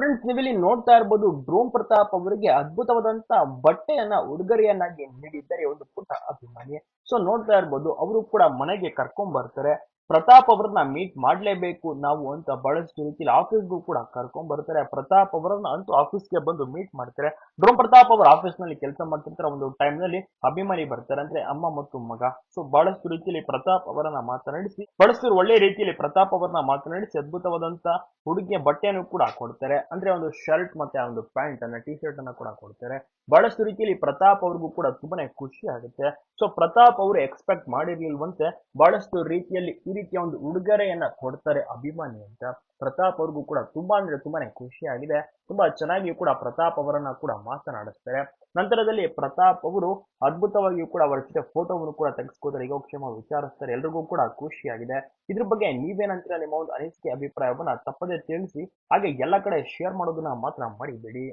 Friends ನೀವಿಲ್ಲಿ ನೋಡ್ತಾ ಇರ್ಬೋದು, ಡ್ರೋನ್ ಪ್ರತಾಪ್ ಅವರಿಗೆ ಅದ್ಭುತವಾದಂತ ಬಟ್ಟೆಯನ್ನ, ಉಡುಗೊರೆಯನ್ನಾಗಿ ನೀಡಿದ್ದಾರೆ, ಒಂದು ಪುಟ್ಟ ಅಭಿಮಾನಿ ಸೊ ನೋಡ್ತಾ ಇರ್ಬೋದು, ಅವರು ಕೂಡ ಮನೆಗೆ ಕರ್ಕೊಂಡ್ ಬರ್ತಾರೆ. ಪ್ರತಾಪ್ ಅವರನ್ನ ಮೀಟ್ ಮಾಡ್ಲೇಬೇಕು ನಾವು ಅಂತ ಬಹಳಷ್ಟು ರೀತಿಯಲ್ಲಿ ಆಫೀಸ್ಗೂ ಕೂಡ ಕರ್ಕೊಂಡ್ ಬರ್ತಾರೆ. ಪ್ರತಾಪ್ ಅವರನ್ನ ಅಂತೂ ಆಫೀಸ್ಗೆ ಬಂದು ಮೀಟ್ ಮಾಡ್ತಾರೆ. ಡ್ರೋನ್ ಪ್ರತಾಪ್ ಅವರು ಆಫೀಸ್ನಲ್ಲಿ ಕೆಲಸ ಮಾಡ್ತಿರ್ತಾರೆ. ಒಂದು ಟೈಮ್ನಲ್ಲಿ ಅಭಿಮಾನಿ ಬರ್ತಾರೆ ಅಂದ್ರೆ ಅಮ್ಮ ಮತ್ತು ಮಗ. ಸೊ ಬಹಳಷ್ಟು ರೀತಿಯಲ್ಲಿ ಪ್ರತಾಪ್ ಅವರನ್ನ ಮಾತನಾಡಿಸಿ, ಬಹಳಷ್ಟು ಒಳ್ಳೆ ರೀತಿಯಲ್ಲಿ ಪ್ರತಾಪ್ ಅವರನ್ನ ಮಾತನಾಡಿಸಿ ಅದ್ಭುತವಾದಂತ ಹುಡುಗಿಯ ಬಟ್ಟೆಯನ್ನು ಕೂಡ ಕೊಡ್ತಾರೆ. ಅಂದ್ರೆ ಒಂದು ಶರ್ಟ್ ಮತ್ತೆ ಒಂದು ಪ್ಯಾಂಟ್ ಅನ್ನ ಟಿ ಶರ್ಟ್ ಅನ್ನ ಕೂಡ ಕೊಡ್ತಾರೆ. ಬಹಳಷ್ಟು ರೀತಿಯಲ್ಲಿ ಪ್ರತಾಪ್ ಅವ್ರಿಗೂ ಕೂಡ ತುಂಬಾನೇ ಖುಷಿ ಆಗುತ್ತೆ. ಸೊ ಪ್ರತಾಪ್ ಅವರು ಎಕ್ಸ್ಪೆಕ್ಟ್ ಮಾಡಿರ್ಲಿಲ್ವಂತೆ ಬಹಳಷ್ಟು ರೀತಿಯಲ್ಲಿ ರೀತಿಯ ಒಂದು ಉಡುಗೊರೆಯನ್ನ ಕೊಡ್ತಾರೆ ಅಭಿಮಾನಿ ಅಂತ ಪ್ರತಾಪ್ ಅವ್ರಿಗೂ ಕೂಡ ತುಂಬಾ ಅಂದ್ರೆ ತುಂಬಾನೇ ಖುಷಿ ಆಗಿದೆ ತುಂಬಾ ಚೆನ್ನಾಗಿಯೂ ಕೂಡ ಪ್ರತಾಪ್ ಅವರನ್ನ ಕೂಡ ಮಾತನಾಡಿಸ್ತಾರೆ. ನಂತರದಲ್ಲಿ ಪ್ರತಾಪ್ ಅವರು ಅದ್ಭುತವಾಗಿಯೂ ಕೂಡ ಅವರ ಜೊತೆ ಫೋಟೋವನ್ನು ಕೂಡ ತೆಗೆಸ್ಕೋತಾರೆ. ಯೋಗಕ್ಷೇಮ ವಿಚಾರಿಸ್ತಾರೆ. ಎಲ್ರಿಗೂ ಕೂಡ ಖುಷಿಯಾಗಿದೆ. ಇದ್ರ ಬಗ್ಗೆ ನೀವೇನಂತೀರ ನಿಮ್ಮ ಒಂದು ಅನಿಸಿಕೆ ಅಭಿಪ್ರಾಯವನ್ನ ತಪ್ಪದೇ ತಿಳಿಸಿ, ಹಾಗೆ ಎಲ್ಲ ಕಡೆ ಶೇರ್ ಮಾಡೋದನ್ನ ಮಾತ್ರ ಮರಿಬೇಡಿ.